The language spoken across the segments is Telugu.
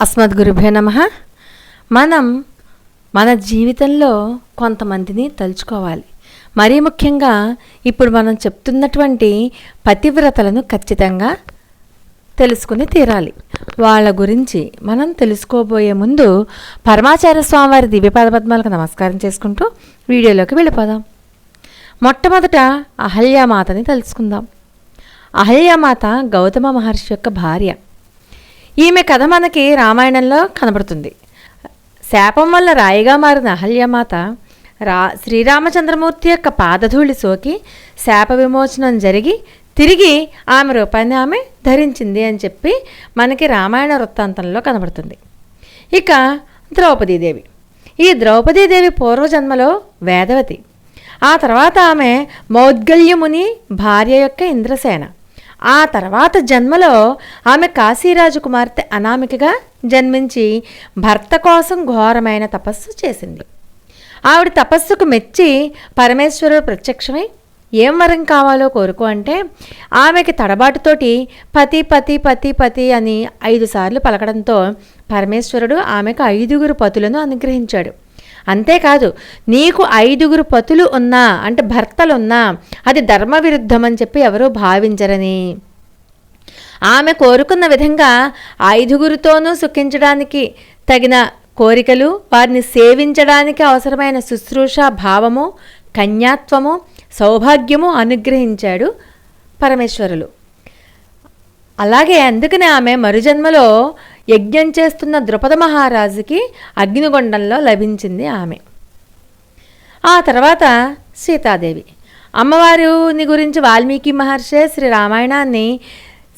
అస్మద్గురుభ్యో నమ. మనం మన జీవితంలో కొంతమందిని తలుచుకోవాలి. మరీ ముఖ్యంగా ఇప్పుడు మనం చెప్తున్నటువంటి పతివ్రతలను ఖచ్చితంగా తెలుసుకుని తీరాలి. వాళ్ళ గురించి మనం తెలుసుకోబోయే ముందు పరమాచార్య స్వామివారి దివ్యపాద పద్మాలకు నమస్కారం చేసుకుంటూ వీడియోలోకి వెళ్ళిపోదాం. మొట్టమొదట అహల్యామాతని తెలుసుకుందాం అహల్యామాత గౌతమ మహర్షి యొక్క భార్య. ఈమె కథ మనకి రామాయణంలో కనబడుతుంది. శాపం వల్ల రాయిగా మారిన అహల్యమాత రా శ్రీరామచంద్రమూర్తి యొక్క పాదధూళి సోకి శాప విమోచనం జరిగి తిరిగి ఆమె రూపాన్ని ఆమె ధరించింది అని చెప్పి మనకి రామాయణ వృత్తాంతంలో కనబడుతుంది. ఇక ద్రౌపదీదేవి. ఈ ద్రౌపదీదేవి పూర్వజన్మలో వేదవతి. ఆ తర్వాత ఆమె మౌద్గల్యముని భార్య యొక్క ఇంద్రసేన. ఆ తర్వాత జన్మలో ఆమె కాశీరాజు కుమార్తె అనామికగా జన్మించి భర్త కోసం ఘోరమైన తపస్సు చేసింది. ఆవిడ తపస్సుకు మెచ్చి పరమేశ్వరుడు ప్రత్యక్షమై ఏం వరం కావాలో కోరుకో అంటే ఆమెకి తడబాటుతోటి పతి పతి పతి పతి అని ఐదు సార్లు పలకడంతో పరమేశ్వరుడు ఆమెకు ఐదుగురు పతులను అనుగ్రహించాడు. అంతేకాదు నీకు ఐదుగురు పతులు ఉన్నా అంటే భర్తలున్నా అది ధర్మ విరుద్ధం అని చెప్పి ఎవరూ భావించరని. ఆమె కోరుకున్న విధంగా ఐదుగురితోనూ సుఖించడానికి తగిన కోరికలు వారిని సేవించడానికి అవసరమైన శుశ్రూష భావము కన్యాత్వము సౌభాగ్యము అనుగ్రహించాడు పరమేశ్వరులు. అలాగే అందుకనే ఆమె మరుజన్మలో యజ్ఞం చేస్తున్న ద్రుపద మహారాజుకి అగ్నిగుండంలో లభించింది ఆమె. ఆ తర్వాత సీతాదేవి. అమ్మవారిని గురించి వాల్మీకి మహర్షే శ్రీ రామాయణాన్ని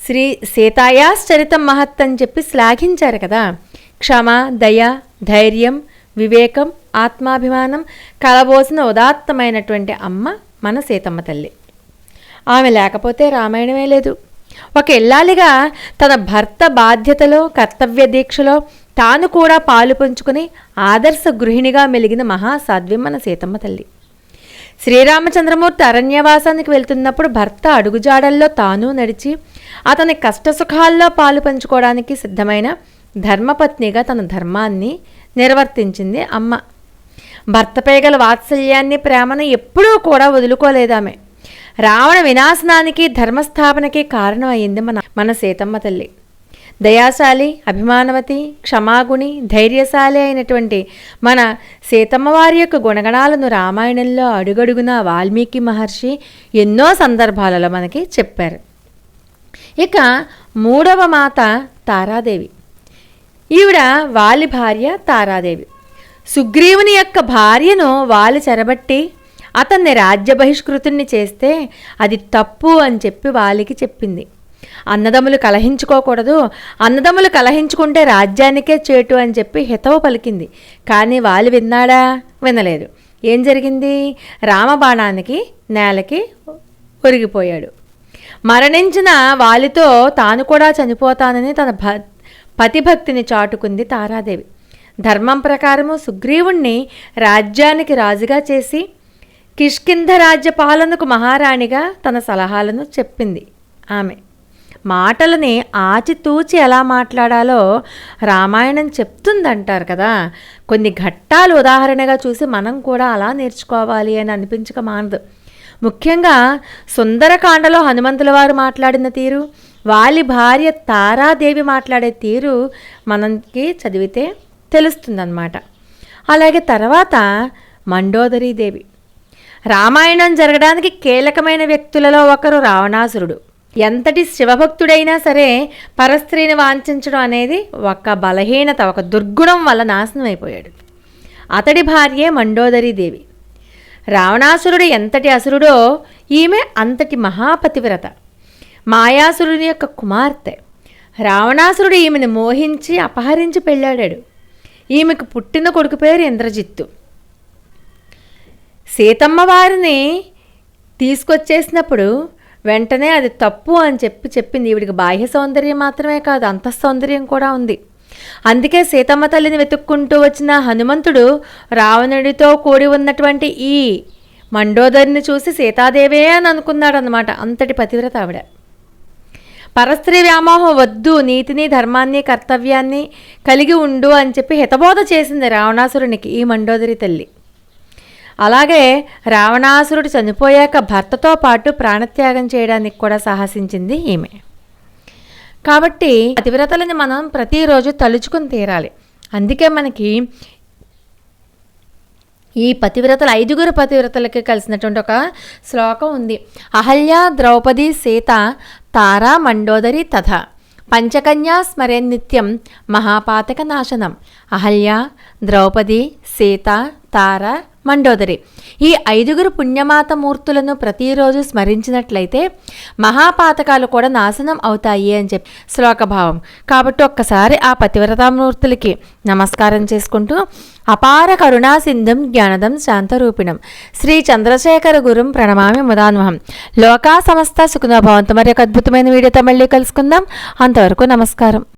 శ్రీ సీతాయాశ్చరితం మహత్ అని చెప్పి శ్లాఘించారు కదా. క్షమ దయ ధైర్యం వివేకం ఆత్మాభిమానం కలబోసిన ఉదాత్తమైనటువంటి అమ్మ మన సీతమ్మ తల్లి. ఆమె లేకపోతే రామాయణమే లేదు. ఒక ఎల్లాలిగా తన భర్త బాధ్యతలో కర్తవ్య దీక్షలో తాను కూడా పాలు పంచుకుని ఆదర్శ గృహిణిగా మెలిగిన మహాసాధ్వి మన సీతమ్మ తల్లి. శ్రీరామచంద్రమూర్తి అరణ్యవాసానికి వెళ్తున్నప్పుడు భర్త అడుగుజాడల్లో తాను నడిచి అతని కష్టసుఖాల్లో పాలు పంచుకోవడానికి సిద్ధమైన ధర్మపత్నిగా తన ధర్మాన్ని నిర్వర్తించింది అమ్మ. భర్తపై గల వాత్సల్యాన్ని ప్రేమను ఎప్పుడూ కూడా వదులుకోలేదామే. రావణ వినాశనానికి ధర్మస్థాపనకి కారణం అయింది మన మన సీతమ్మ తల్లి. దయాశాలి అభిమానవతి క్షమాగుణి ధైర్యశాలి అయినటువంటి మన సీతమ్మ వారి యొక్క గుణగణాలను రామాయణంలో అడుగడుగున వాల్మీకి మహర్షి ఎన్నో సందర్భాలలో మనకి చెప్పారు. ఇక మూడవ మాత తారాదేవి. ఈవిడ వాలి భార్య తారాదేవి. సుగ్రీవుని యొక్క భార్యను వాలి చెరబట్టి అతన్ని రాజ్య బహిష్కృతుణ్ణి చేస్తే అది తప్పు అని చెప్పి వాలికి చెప్పింది. అన్నదమ్ములు కలహించుకోకూడదు. అన్నదమ్ములు కలహించుకుంటే రాజ్యానికే చేటు అని చెప్పి హితవు పలికింది. కానీ వాలి విన్నాడా? వినలేదు. ఏం జరిగింది? రామబాణానికి నేలకి ఒరిగిపోయాడు. మరణించిన వాలితో తాను కూడా చనిపోతానని తన భ పతిభక్తిని చాటుకుంది తారాదేవి. ధర్మం ప్రకారము సుగ్రీవుణ్ణి రాజ్యానికి రాజుగా చేసి కిష్కింధ రాజ్య పాలనకు మహారాణిగా తన సలహాలను చెప్పింది ఆమె. మాటలని ఆచితూచి ఎలా మాట్లాడాలో రామాయణం చెప్తుందంటారు కదా. కొన్ని ఘట్టాలు ఉదాహరణగా చూసి మనం కూడా అలా నేర్చుకోవాలి అని అనిపించక మానదు. ముఖ్యంగా సుందరకాండలో హనుమంతుల వారు మాట్లాడిన తీరు వాలి భార్య తారాదేవి మాట్లాడే తీరు మనకి చదివితే తెలుస్తుందన్నమాట. అలాగే తర్వాత మండోదరీదేవి. రామాయణం జరగడానికి కీలకమైన వ్యక్తులలో ఒకరు రావణాసురుడు. ఎంతటి శివభక్తుడైనా సరే పరస్త్రీని వాంఛించడం అనేది ఒక బలహీనత ఒక దుర్గుణం వల్ల నాశనం అయిపోయాడు. అతడి భార్యే మండోదరీదేవి రావణాసురుడు ఎంతటి అసురుడో ఈమె అంతటి మహాపతివ్రత. మాయాసురుని యొక్క కుమార్తె. రావణాసురుడు ఈమెను మోహించి అపహరించి పెళ్ళాడాడు. ఈమెకు పుట్టిన కొడుకు పేరు ఇంద్రజిత్తు. సీతమ్మ వారిని తీసుకొచ్చేసినప్పుడు వెంటనే అది తప్పు అని చెప్పి చెప్పింది. ఈవిడికి బాహ్య సౌందర్యం మాత్రమే కాదు అంత సౌందర్యం కూడా ఉంది. అందుకే సీతమ్మ తల్లిని వెతుక్కుంటూ వచ్చిన హనుమంతుడు రావణుడితో కూడి ఉన్నటువంటి ఈ మండోదరిని చూసి సీతాదేవే అని అనుకున్నాడు అనమాట అంతటి పతివ్రత ఆవిడ. పరస్త్రీ వ్యామోహం వద్దు నీతిని ధర్మాన్ని కర్తవ్యాన్ని కలిగి ఉండు అని చెప్పి హితబోధ చేసింది రావణాసురునికి ఈ మండోదరి తల్లి. అలాగే రావణాసురుడు చనిపోయాక భర్తతో పాటు ప్రాణత్యాగం చేయడానికి కూడా సాహసించింది ఈమె. కాబట్టి పతివ్రతలని మనం ప్రతిరోజు తలుచుకుని తీరాలి. అందుకే మనకి ఈ పతివ్రతలు ఐదుగురు పతివ్రతలకి కలిసినటువంటి ఒక శ్లోకం ఉంది. అహల్య ద్రౌపది సీత తారా మండోదరి తథ. పంచకన్యా స్మరే నిత్యం మహాపాతక నాశనం అహల్య ద్రౌపది సీత తార మండోదరి. ఈ ఐదుగురు పుణ్యమాత మూర్తులను ప్రతిరోజు స్మరించినట్లయితే మహాపాతకాలు కూడా నాశనం అవుతాయి అని చెప్పి శ్లోకభావం. కాబట్టి ఒక్కసారి ఆ పతివ్రతామూర్తులకి నమస్కారం చేసుకుంటూ అపార కరుణా సింధుం జ్ఞానదం శాంతరూపిణం. శ్రీ చంద్రశేఖర గురుం ప్రణమామి ముదాన్వహం. లోకా సమస్త సుఖనభవంతు మరి ఒక అద్భుతమైన వీడియోతో మళ్ళీ కలుసుకుందాం. అంతవరకు నమస్కారం.